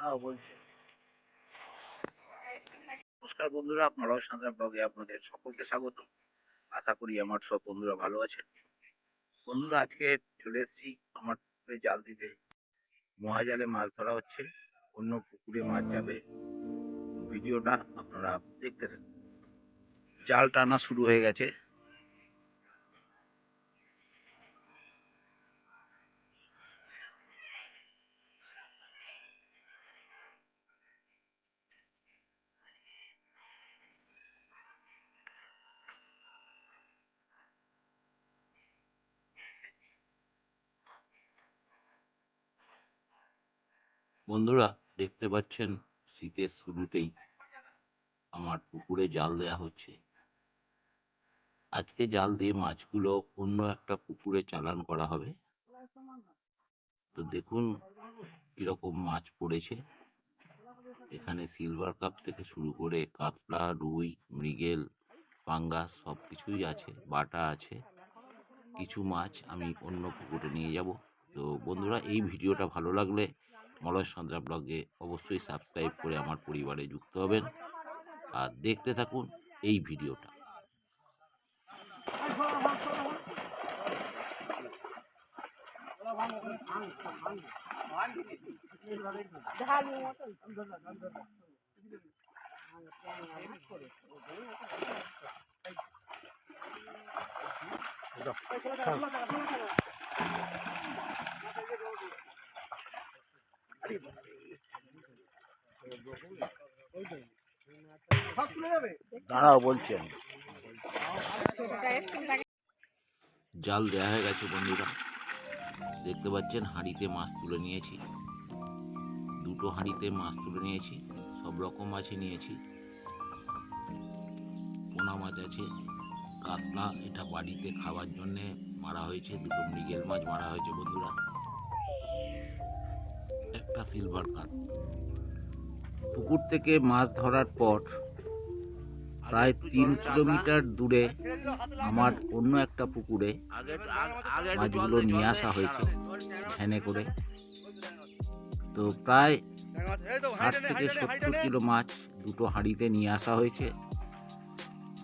তারাও বলছে। নমস্কার বন্ধুরা, আপনারাও সাঁতরা ব্লগে আপনাদের সকলকে স্বাগত। আশা করি আমার সব বন্ধুরা ভালো আছেন। বন্ধুরা, আজকে চলে এসেছি আমার পুকুরে জাল দিতে। মহাজালে মাছ ধরা হচ্ছে, অন্য পুকুরে মাছ যাবে। ভিডিওটা আপনারা দেখতে থাকুন। জাল টানা শুরু হয়ে গেছে। বন্ধুরা, দেখতে পাচ্ছেন, শীতের শুরুতেই আমার পুকুরে জাল দেয়া হচ্ছে। আজকে জাল দিয়ে মাছগুলো অন্য একটা পুকুরে চালান করা হবে। তো দেখুন, কীরকম মাছ পড়েছে। এখানে সিলভার কাপ থেকে শুরু করে কাতলা, রুই, মৃগেল, পাঙ্গাস সব কিছুই আছে, বাটা আছে। কিছু মাছ আমি অন্য পুকুরে নিয়ে যাব। তো বন্ধুরা, এই ভিডিওটা ভালো লাগলে মলয় সন্ধ্যা ব্লগে অবশ্যই সাবস্ক্রাইব করে আমার পরিবারে যুক্ত হবেন আর দেখতে থাকুন এই ভিডিওটা দাঁড়াও বলছেন জাল দেওয়া হয়ে গেছে বন্ধুরা। দেখতে পাচ্ছেন, হাঁড়িতে মাছ তুলে নিয়েছি। দুটো হাঁড়িতে মাছ তুলে নিয়েছি। সব রকম মাছই নিয়েছি। পোনা মাছ আছে, কাতলা, এটা বাড়িতে খাওয়ার জন্যে মারা হয়েছে। দুটো মৃগেল মাছ মারা হয়েছে বন্ধুরা। একটা সিলভার কাপ পুকুর থেকে মাছ ধরার পর প্রায় তিন কিলোমিটার দূরে আমার অন্য একটা পুকুরে মাছগুলো নিয়ে আসা হয়েছে, ভ্যানে করে। তো প্রায় ষাট থেকে সত্তর কিলো মাছ দুটো হাঁড়িতে নিয়ে আসা হয়েছে।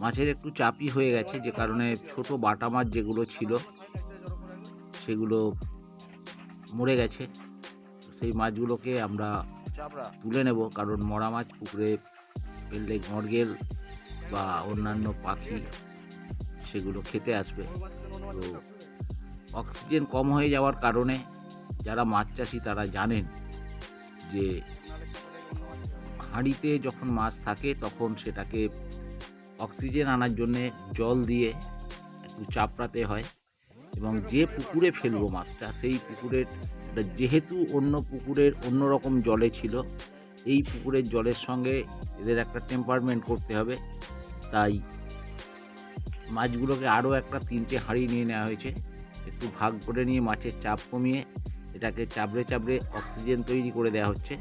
মাছের একটু চাপি হয়ে গেছে, যে কারণে ছোট বাটা মাছ যেগুলো ছিল, সেগুলো মরে গেছে। মাছগুলোকে আমরা তুলে নেব, কারণ মরা মাছ, পুকুরে ফেললে মর্গেল বা অন্যান্য পাখি সেগুলো খেতে আসবে। তো অক্সিজেন কম হয়ে যাওয়ার কারণে যারা মাছ চাষি তারা জানেন যে হাঁড়িতে যখন মাছ থাকে তখন সেটাকে অক্সিজেন আনার জন্যে জল দিয়ে একটু চাপড়াতে হয়। এবং যে পুকুরে ফেলব মাছটা, সেই পুকুরের যেহেতু অন্য পুকুরের অন্য রকম জলে ছিল, এই পুকুরের জলের সঙ্গে এদের একটা টেম্পারমেন্ট করতে হবে। তাই মাছগুলোকে আরও একটা তিনটে হাঁড়ি নিয়ে নেওয়া হয়েছে। একটু ভাগ করে নিয়ে মাছের চাপ কমিয়ে এটাকে চাবড়ে চাবড়ে অক্সিজেন তৈরি করে দেওয়া হচ্ছে।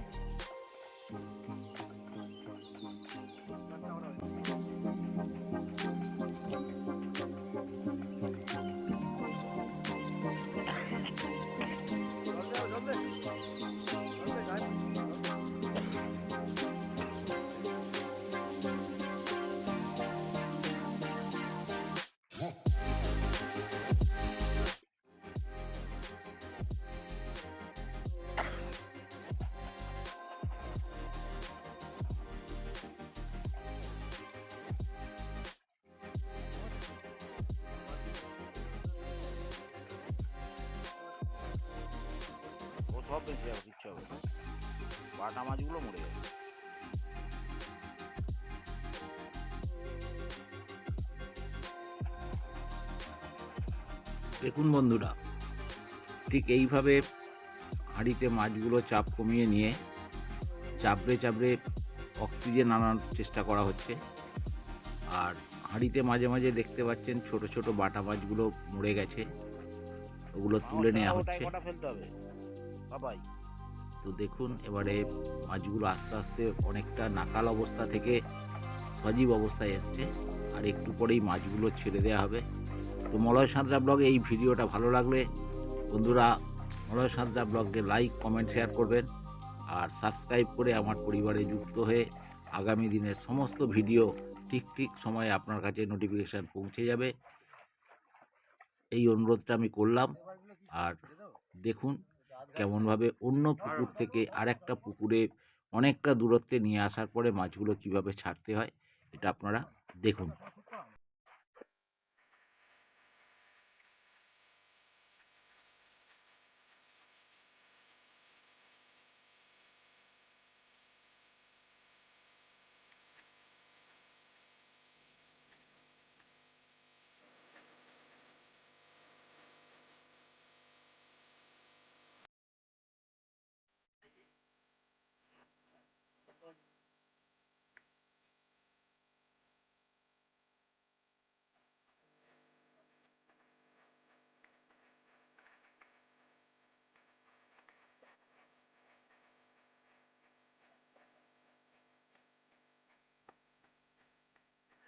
সব বেঁচে যাবে কিচ্ছু হবে। বাটা মাছগুলো মরে যাবে। দেখুন বন্ধুরা ঠিক এইভাবে হাঁড়িতে মাছগুলো চাপ কমিয়ে নিয়ে চাপড়ে চাপড়ে অক্সিজেন আনার চেষ্টা করা হচ্ছে। আর হাঁড়িতে মাঝে মাঝে দেখতে পাচ্ছেন ছোট ছোট বাটা মাছগুলো মরে গেছে। ওগুলো তুলে নেওয়া হচ্ছে। তো দেখুন, এবারে মাছগুলো আস্তে আস্তে অনেকটা নাকাল অবস্থা থেকে সজীব অবস্থায় এসছে। আর একটু পরেই মাছগুলো ছেড়ে দেওয়া হবে। তো মলয় সাঁতরা ব্লগে এই ভিডিওটা ভালো লাগলে বন্ধুরা মলয় সাঁতরা ব্লগকে লাইক, কমেন্ট, শেয়ার করবেন। আর সাবস্ক্রাইব করে আমার পরিবারে যুক্ত হয়ে আগামী দিনের সমস্ত ভিডিও ঠিক ঠিক সময়ে আপনার কাছে নোটিফিকেশান পৌঁছে যাবে। এই অনুরোধটা আমি করলাম। আর দেখুন কেমনভাবে অন্য পুকুর থেকে আরেকটা পুকুরে অনেকটা দূরত্বে নিয়ে আসার পরে মাছগুলো কীভাবে ছাড়তে হয় এটা আপনারা দেখুন।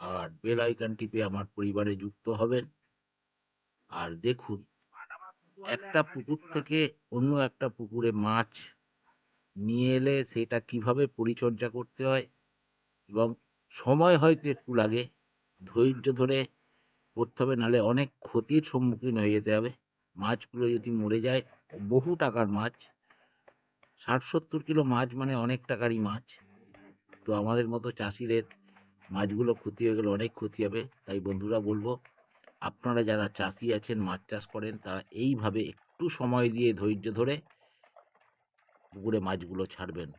আর বেল আইকন টিপে আমার পরিবারে যুক্ত হবেন। আর দেখুন, একটা পুকুর থেকে অন্য একটা পুকুরে মাছ নিয়ে এলে সেটা কীভাবে পরিচর্যা করতে হয় এবং সময় হয়তো একটু লাগে, ধৈর্য ধরে করতে হবে, নাহলে অনেক ক্ষতির সম্মুখীন হয়ে যেতে হবে। মাছগুলো যদি মরে যায়, বহু টাকার মাছ, ষাট সত্তর কিলো মাছ মানে অনেক টাকারই মাছ। তো আমাদের মতো চাষিদের মাছগুলো ক্ষতি হয়ে গেলে অনেক ক্ষতি হবে। তাই বন্ধুরা বলব, আপনারা যারা চাষি আছেন, মাছ চাষ করেন, তারা এইভাবে একটু সময় দিয়ে ধৈর্য ধরে পুকুরে মাছগুলো ছাড়বেন।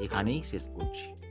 এখানেই শেষ করছি।